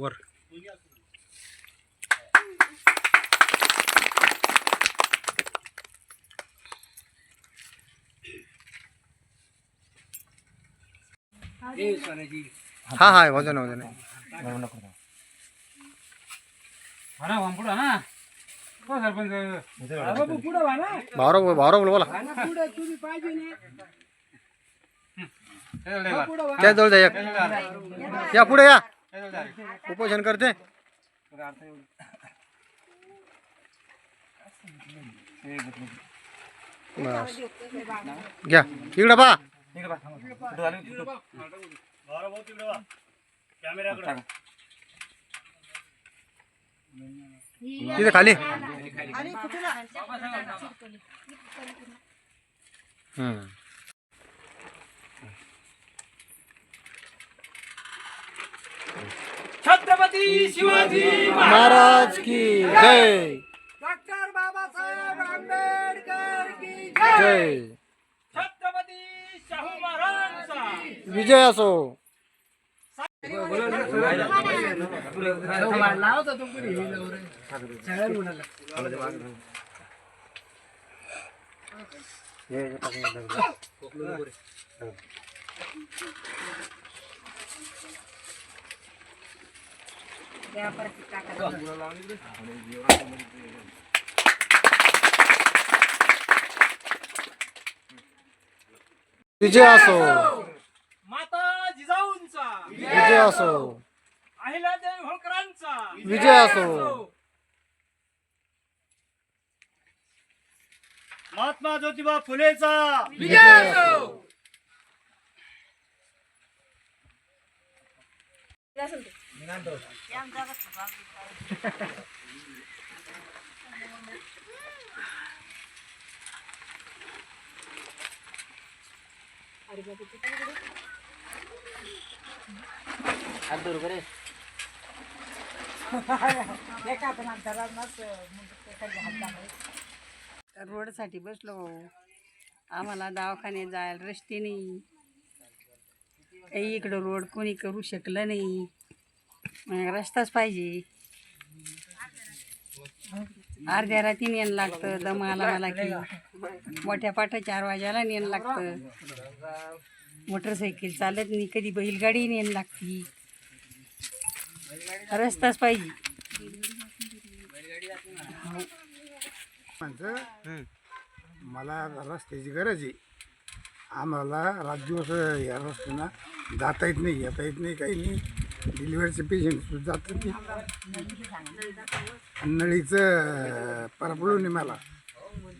वर. हा हा वजन वजन ना हो? सरपंच. भावराव भावराव बोला त्या जवळ एक या पुढे या. उपोषण करते। घ्या इकडं पा तिथे खाली। हम्म. छत्रपती शिवाजी महाराज की जय। डॉक्टर बाबासाहेब आंबेडकर की जय। छत्रपती शाहू महाराजचा। विजय असो। विजय असो. माता जिजाऊंचा. विजय असो. अहिल्यादेवी होळकरांचा. विजय असो. महात्मा ज्योतिबा फुलेचा. विजय असो. रोडसाठी बसलो. आम्हाला दवाखान्यात जायला रस्ते नाही. काही इकडं रोड कोणी करू शकलं नाही. रस्ताच पाहिजे. अर्ध्या रात्री नेण लागतं दमाला मला की. मोठ्या पाठा चार वाजायला नेण लागतं. मोटरसायकल चालत नाही कधी बैलगाडी नेण लागती. रस्ताच पाहिजे. म्हणतं मला रस्त्याची गरज आहे. आम्हाला रात दिवस या रस्त्यानं जाता येत नाही येता येत नाही काही नाही. डिलिव्हरीचे पेशंट सुद्धा जातात नाही नळीचं परपडून मला.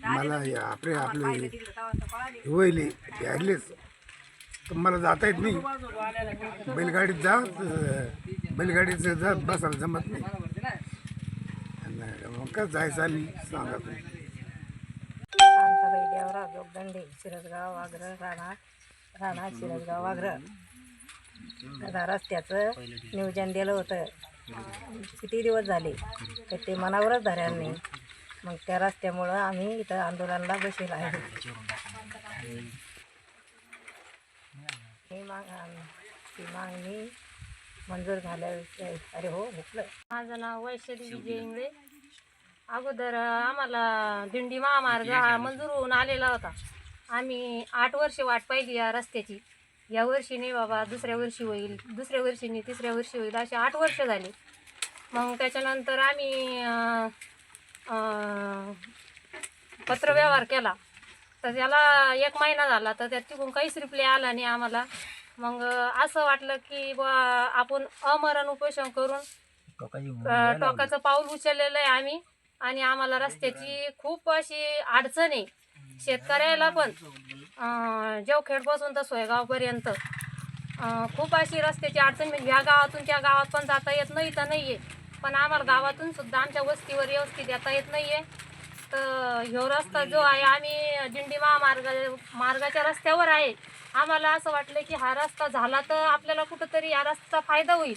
मला आपले आपले वहिले यायलेच तर मला जाता येत नाही. बैलगाडीत जा बैलगाडीचं जा बसायला जमत नाही. आणि मग जायचं आम्ही सांगा तुम्ही. शांताबाई देवराव जोगदंडे शिरसगाव वाघर राणा राणा शिरसगाव वाघर. आता रस्त्याचं नियोजन दिलं होतं. किती दिवस झाले? तर ते मनावरच धरायला नाही. मग त्या रस्त्यामुळं आम्ही इथं आंदोलनाला बसेल आहे. ही माग ती मागणी मंजूर झाल्या अरे हो हुकलं माझं नाव वैशाली विजय इंगळे. अगोदर आम्हाला दिंडी महामार्ग हा मंजूर होऊन आलेला होता. आम्ही आठ वर्ष वाट पाहिली या रस्त्याची. या वर्षी नाही बाबा दुसऱ्या वर्षी होईल दुसऱ्या वर्षी नाही तिसऱ्या वर्षी होईल असे आठ वर्ष झाले. मग त्याच्यानंतर आम्ही पत्रव्यवहार केला. तर त्याला एक महिना झाला तर त्यात तिकडून काहीच रिप्लाय आला नाही आम्हाला. मग असं वाटलं की बा आपण अमरण उपोषण करून टोकाचं पाऊल उचललेलं आहे आम्ही. आणि आम्हाला रस्त्याची खूप अशी अडचण आहे. शेतकऱ्याला पण. जेवखेडपासून तर सोयगावपर्यंत. खूप अशी रस्त्याची अडचण म्हणजे ह्या गावातून त्या गावात पण जाता येत नाही तर नाही आहे पण आम्हाला गावातून सुद्धा आमच्या वस्तीवर व्यवस्थित येता येत नाही आहे तर ह्यो रस्ता जो आहे आम्ही दिंडी महामार्ग मार्गाच्या रस्त्यावर आहे. आम्हाला असं वाटलं की हा रस्ता झाला तर आपल्याला कुठंतरी या रस्त्याचा फायदा होईल.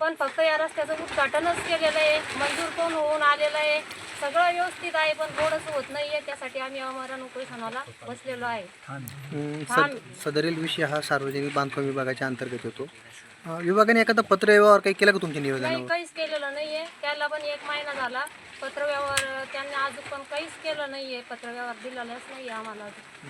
पण फक्त या रस्त्याचं उद्घाटनच केलेलं आहे. मंजूर कोण होऊन आलेलं आहे? सगळं व्यवस्थित आहे पण रोडच होत नाही आहे त्यासाठी आम्ही आमरण उपोषणाला बसलेलो आहे. हम्म, सद सदरील विषय हा सार्वजनिक बांधकाम विभागाच्या अंतर्गत येतो. अं, विभागाने एखादा पत्र व्यवहार काही केला का तुमच्या नाही निवेदनावर काहीच केलेलं नाहीये. त्याला पण एक महिना झाला. पत्रव्यवहार त्यांनी अजून पण काहीच केलं नाहीये. पत्रव्यवहार दिलेलाच नाहीये आम्हाला अजून.